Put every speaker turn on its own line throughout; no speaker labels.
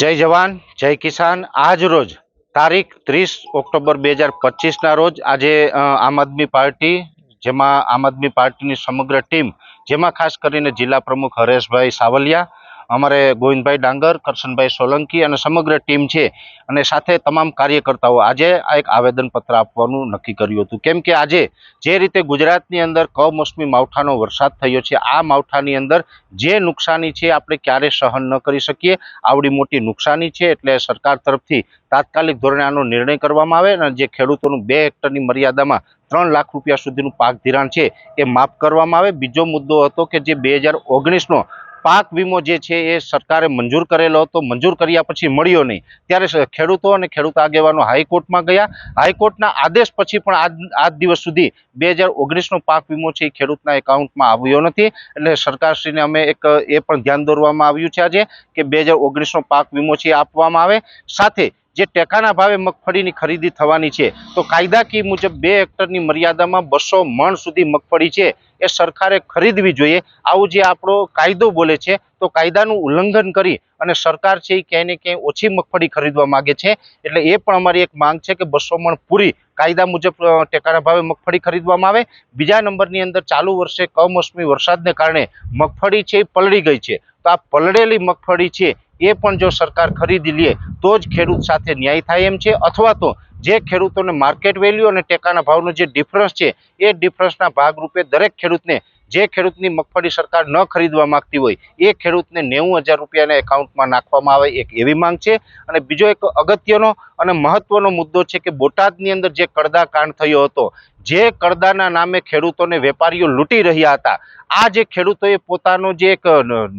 જય જવાન, જય કિસાન. આજ રોજ તારીખ ત્રીસ ઓક્ટોબર બે હજાર પચીસના રોજ આજે આમ આદમી પાર્ટી, જેમાં આમ આદમી પાર્ટીની સમગ્ર ટીમ, જેમાં ખાસ કરીને જિલ્લા પ્રમુખ હરેશભાઈ સાવલિયા અમારે ગોવિંદભાઈ ડાંગર, કરશનભાઈ સોલંકી અને સમગ્ર ટીમ છે અને સાથે તમામ કાર્યકર્તાઓ આજે આ એક આવેદનપત્ર આપવાનું નક્કી કર્યું હતું. કેમ કે આજે જે રીતે ગુજરાતની અંદર કમોસમી માવઠાનો વરસાદ થયો છે, આ માવઠાની અંદર જે નુકસાની છે આપણે ક્યારે સહન ન કરી શકીએ, આવડી મોટી નુકસાની છે એટલે સરકાર તરફથી તાત્કાલિક ધોરણે આનો નિર્ણય કરવામાં આવે અને જે ખેડૂતોનું બે હેક્ટરની મર્યાદામાં ત્રણ લાખ રૂપિયા સુધીનું પાક ધિરાણ છે એ માફ કરવામાં આવે. બીજો મુદ્દો હતો કે જે બે હજાર ઓગણીસનો પાક વીમો જે છે એ સરકારે મંજૂર કરેલો હતો. મંજૂર કર્યા પછી મળ્યો નહીં. ત્યારે ખેડૂતો અને ખેડૂત આગેવાનો હાઈકોર્ટમાં ગયા. હાઈકોર્ટના આદેશ પછી પણ આજ આજ દિવસ સુધી બે હજાર ઓગણીસનો પાક વીમો છે એ ખેડૂતના એકાઉન્ટમાં આવ્યો નથી. એટલે સરકારશ્રીને અમે એક, એ પણ ધ્યાન દોરવામાં આવ્યું છે આજે કે બે હજાર ઓગણીસનો પાક વીમો છે એ આપવામાં આવે. સાથે જે ટેકાના ભાવે મગફળીની ખરીદી થવાની છે. તો કાયદાકીય મુજબ બે હેક્ટરની મર્યાદામાં બસો મણ સુધી મગફળી છે એ સરકારે ખરીદવી જોઈએ. આવું જે આપણો કાયદો બોલે છે, તો કાયદાનું ઉલ્લંઘન કરી અને સરકાર છે એ ક્યાંય ને ક્યાંય ઓછી મગફળી ખરીદવા માંગે છે. એટલે એ પણ અમારી એક માંગ છે કે બસો મણ પૂરી કાયદા મુજબ ટેકાના ભાવે મગફળી ખરીદવામાં આવે. બીજા નંબરની અંદર ચાલુ વર્ષે કમોસમી વરસાદને કારણે મગફળી છે એ પલળી ગઈ છે. તો આ પલળેલી મગફળી છે એ પણ જો સરકાર ખરીદી લે, તો જ ખેડૂત સાથે ન્યાય થાય એમ છે. અથવા તો જે ખેડૂતોને માર્કેટ વેલ્યુ અને ટેકાના ભાવનો જે ડિફરન્સ છે, એ ડિફરન્સના ભાગરૂપે દરેક ખેડૂતને જે ખેડૂતની મગફળી સરકાર ન ખરીદવા માંગતી હોય, એ ખેડૂતને નેવું હજાર રૂપિયાના એકાઉન્ટમાં નાખવામાં આવે એક એવી માંગ છે. અને બીજો એક અગત્યનો અને મહત્વનો મુદ્દો છે કે બોટાદની અંદર જે કડદા કાંડ થયો હતો, જે કડદાના નામે ખેડૂતોને વેપારીઓ લૂંટી રહ્યા હતા. આ જે ખેડૂતોએ પોતાનો જે એક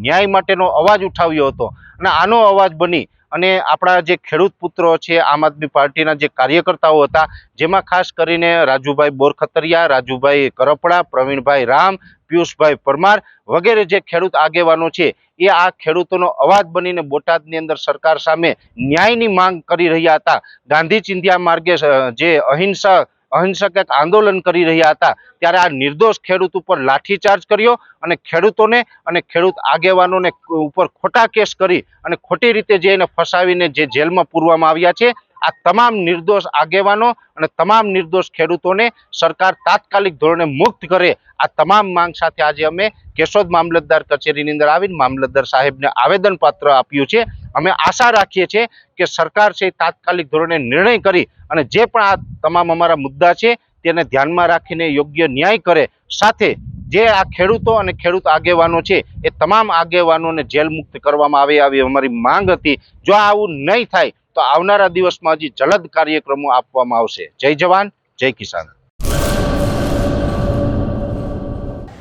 ન્યાય માટેનો અવાજ ઉઠાવ્યો હતો અને આનો અવાજ બની અને આપણા જે ખેડૂત પુત્રો છે, આમ આદમી પાર્ટીના જે કાર્યકર્તાઓ હતા, જેમાં ખાસ કરીને રાજુભાઈ બોરખતરિયા, રાજુભાઈ કરપડા, પ્રવીણભાઈ રામ, પિયુષભાઈ પરમાર વગેરે જે ખેડૂત આગેવાનો છે, એ આ ખેડૂતોનો અવાજ બનીને બોટાદની અંદર સરકાર સામે ન્યાયની માંગ કરી રહ્યા હતા. ગાંધી ચિંધ્યા માર્ગે જે અહિંસા અહિંસક આંદોલન કરી રહ્યા હતા. ત્યારે આ નિર્દોષ ખેડૂત ઉપર લાઠીચાર્જ કર્યો અને ખેડૂતોને અને ખેડૂત આગેવાનોને ઉપર ખોટા કેસ કરી અને ખોટી રીતે જે એને ફસાવીને જે જેલમાં પૂરવામાં આવ્યા છે આ તમામ નિર્દોષ આગેવાનો અને તમામ નિર્દોષ ખેડૂતોને સરકાર તાત્કાલિક ધોરણે મુક્ત કરે. આ તમામ માંગ સાથે આજે અમે કેશોદ મામલતદાર કચેરીની અંદર આવીને મામલતદાર સાહેબને આવેદનપત્ર આપ્યું છે. અમે આશા રાખીએ છીએ કે સરકાર છે તાત્કાલિક ધોરણે નિર્ણય કરી અને જે પણ આ તમામ અમારા મુદ્દા છે તેને ધ્યાનમાં રાખીને યોગ્ય ન્યાય કરે. સાથે જે આ ખેડૂતો અને ખેડૂત આગેવાનો છે એ તમામ આગેવાનોને જેલ મુક્ત કરવામાં આવે આવી અમારી માંગ હતી. જો આવું નહીં થાય તો આવનારા દિવસમાં હજી જલદ કાર્યક્રમો આપવામાં આવશે. જય જવાન, જય કિસાન.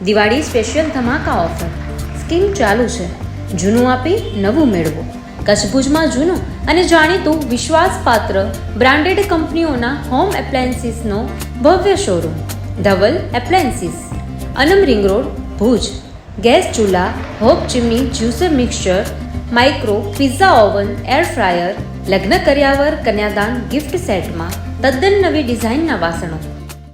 દિવાળી સ્પેશિયલ ધમાકા ઓફર. સ્કીમ ચાલુ છે. જૂનું આપી નવું મેળવો. કચ્છ ભુજમાં જૂનું અને જાણીતું વિશ્વાસપાત્ર બ્રાન્ડેડ કંપનીઓના હોમ એપ્લાયન્સીસનો ભવ્ય showroom. Dhaval appliances. Anam ring road, Bhuj. Gas ચૂલા, hob chimney juicer mixture, micro, pizza oven, air fryer લગ્ન કર્યાવર કન્યાદાન ગિફ્ટ સેટમાં તદ્દન નવી ડિઝાઇનના વાસણો.